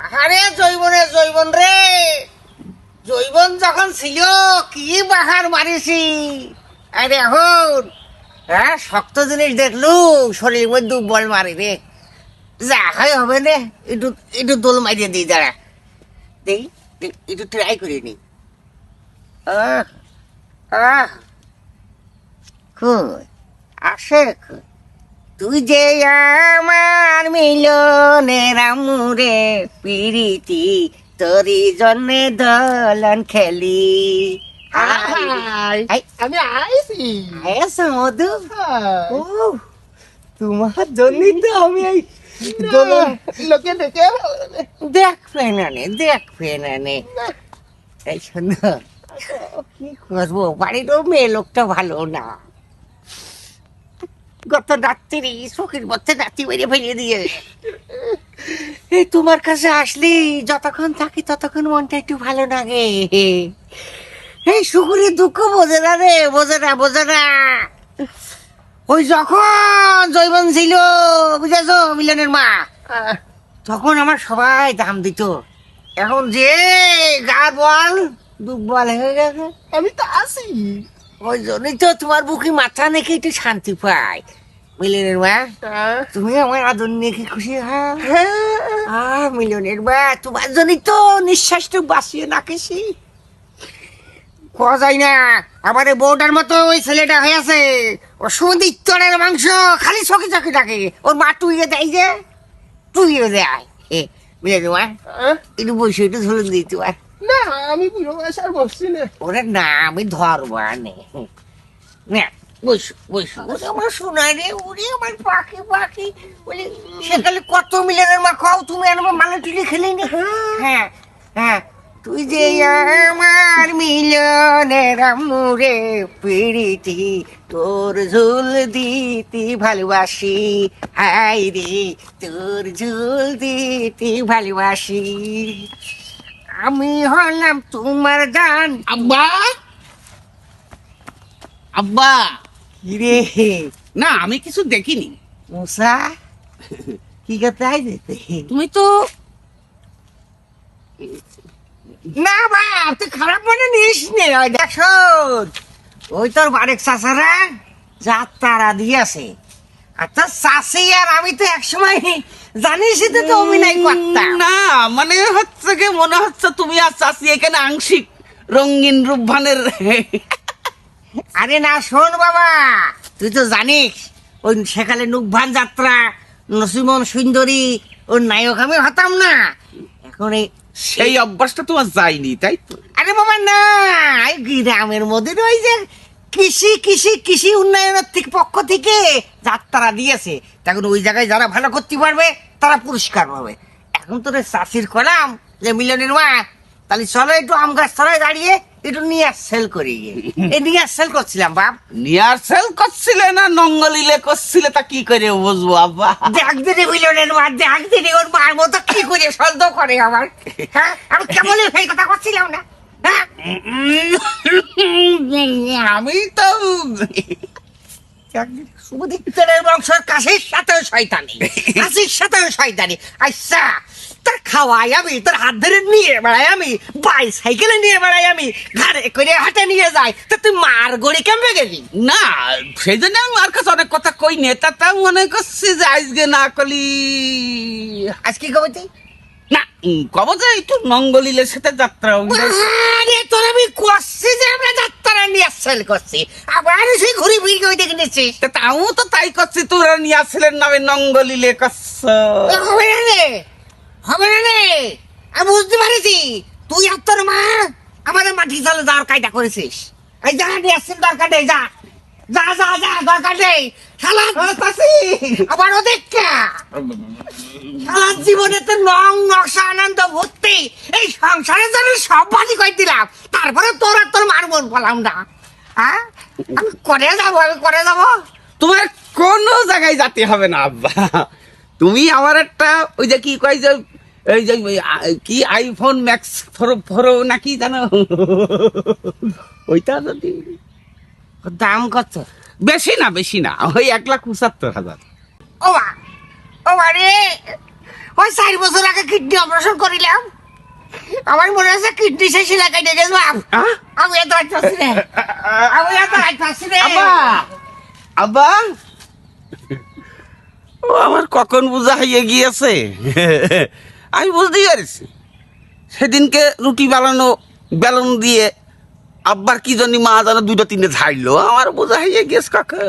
আরে জৈবনে, জৈবন রে। জৈবন যখন ছিল, কি বাহার মারিছি। আরে এখন হ্যাঁ শক্ত জিনিস দেখলু শরীর মধ্যে বল মারি রে। যা হয় হবে রে একটু একটু দোল মারিয়ে দিই, দাঁড়া। দেখি একটু ট্রাই করে নি। আহ আহ। আসে তুই যে আমার মিলনের আমুরে পিরিতি তোরি জন্যে দলন খেলি আমি আইছি আয়াস মধু তোমার জন্যই তো আমি এই লোকে দেখে দেখ ফেনানে দেখ ফেনানে এই শোনো কি করব বাড়িরও মেয়ে লোকটা ভালো না গত রাত্রি চোখের মধ্যে রাত্রি বেরিয়ে ফেলিয়ে দিয়ে। এই তোমার কাছে আসলি যতক্ষণ থাকি ততক্ষণ মনটা একটু ভালো লাগে। এই সুখুরের দুঃখ বোঝে না রে, বোঝে না বোঝে না। ওই যখন জৈবন ছিল, বুঝেছ, মিলনের মা, তখন আমার সবাই দাম দিত। এখন যে গা বল দুঃখ বল হয়ে গেছে। আমি তো আছি ওই জন্যই তো তোমার বুকে মাথা নেখে একটু শান্তি পাই মিলনের মা তুমি আমার আদর নিয়ে কি খুশি হ্যাঁ? আহ মিলনের মা তোমার জন্যই তো নিঃশ্বাসটা বাঁচিয়ে নাকেছি কোয়া যায় না আমার এই বউটার মতো ওই ছেলেটা হয়ে আছে। ও সুমন্দি ইত্তরের মাংস খালি চকি চকি ডাকে। ওর মা টুইয়ে দেয় যে টুইয়ে দেয়। এ মিলনের মা একটু বসে একটু ধরুন দিই তোমার। না, আমি বুড়ো বয়স বসছি না। ওরে না, আমি ধরবো নে। না, বসু বসু। আমার আমার পাখি পাখি। বলে কত মা তুমি আর খেলে নি। হ্যাঁ হ্যাঁ। তুই যে আমার তোর ঝুল দিতে ভালোবাসি। হাই রে, তোর ঝুল দিতে ভালোবাসি। আমি হলাম তোমার গান আব্বা? আব্বা? কিরে? না আমি কিছু দেখিনি। মুসা কি করতে আইতে তুমি তো না বাপ তুই খারাপ মনে নিস নে দেখ ওই তোর বারেক চাষারা যাত্রারা দিয়েছে আর তোর চাষি আর আমি তো একসময় জানিস তো অভিনয় করতাম না মানে হচ্ছে কি মনে হচ্ছে তুমি আর চাষি এখানে আংশিক রঙিন রূপভানের আরে না শোন বাবা তুই তো জানিস ওই সেকালে নুকভান যাত্রা নসিমন সুন্দরী ওর নায়ক আমি হতাম না। এখন এই সেই অভ্যাসটা তোমার যায়নি তাই তো? আরে বাবা না গ্রামের মধ্যে যে কৃষি কৃষি কৃষি উন্নয়নের থেকে পক্ষ থেকে যাত্রা দিয়েছে তখন ওই জায়গায় যারা ভালো করতে পারবে তারা পুরস্কার পাবে। এখন তোর চাষির কলাম যে মিলনের মা তাহলে চলো একটু আম গাছ তলায় দাঁড়িয়ে একটু নিয়ে সেল করি। এই নিয়ে সেল করছিলাম বাপ। নিয়ার সেল করছিলে না নঙ্গলিলে করছিলে তা কি করে বুঝব আব্বা? দেখ দিদি মিলনের মা দেখ দিদি ওর মার মতো কি করে সন্দেহ করে আমার? হ্যাঁ? আমি কেমন সেই কথা করছিলাম না। আমি তো সুবদিত্তরের বংশের কাশির সাথেও শয়তানি কাশির সাথেও শয়তানি। আচ্ছা তোর খাওয়াই আমি তোর হাত ধরে নিয়ে বেড়াই আমি বাই সাইকেলে নিয়ে বেড়াই আমি ঘরে করে হাটে নিয়ে যাই। তো তুই মার গড়ি কেমনে গেলি? না সেই জন্য আমি আর কাছে অনেক কথা কই নে তা মনে করছি যে আজকে না কলি আজ কি খবর তুই? না একটু নঙ্গলিলের সাথে যাত্রা আরে তোর আমি করছি যে আমরা যাত্রা নিয়ে সেল করছি আবার সেই ঘুরি করে দেখে নিচ্ছিস? তাও তো তাই করছি তোরা নিয়ে আসলেন নামে নঙ্গলিলে কচ্ছ হবে না রে হবে না রে। আমি বুঝতে পারিছি তুই আর তোর মা আমার মাটি চালে যাওয়ার কায়দা করেছিস। এই যা নিয়ে আসছেন দরকার নেই যা। যা যা যা, দরকার নেই। আবার জীবনে তো নং, নকশা, আনন্দ, ভর্তি। এই সব বাজি দিলাম। তারপরে তোর আর তোর মার মন বললাম না। হ্যাঁ? আমি করে যাব, আমি করে যাব? তোমার কোনো জায়গায় যেতে হবে না, আব্বা। তুমি আমার একটা ওই যে কি কয় যে, এই যে কি আইফোন ম্যাক্স ফোরো ফোরো নাকি জানো? ওইটা যদি দাম কত? বেশি না বেশি না। ওই এক লাখ পঁচাত্তর হাজার। ও মা ও মা রে! ওই চার বছর আগে কিডনি অপারেশন করিলাম। আমার মনে আছে কিডনি শেষ লাগাই দিয়ে গেলাম? আমি এত আইতাছি রে। আমি এত আইতাছি রে। আব্বা! আব্বা! ও আমার কখন বোঝা হয়ে গিয়েছে? আমি বুঝতেই পারছি। সেদিনকে রুটি বানানো বেলন দিয়ে আব্বার কি জানি মা জানো দুইটা তিনটে ঝাড়লো? আমার বোঝা হয়ে গেছে কখন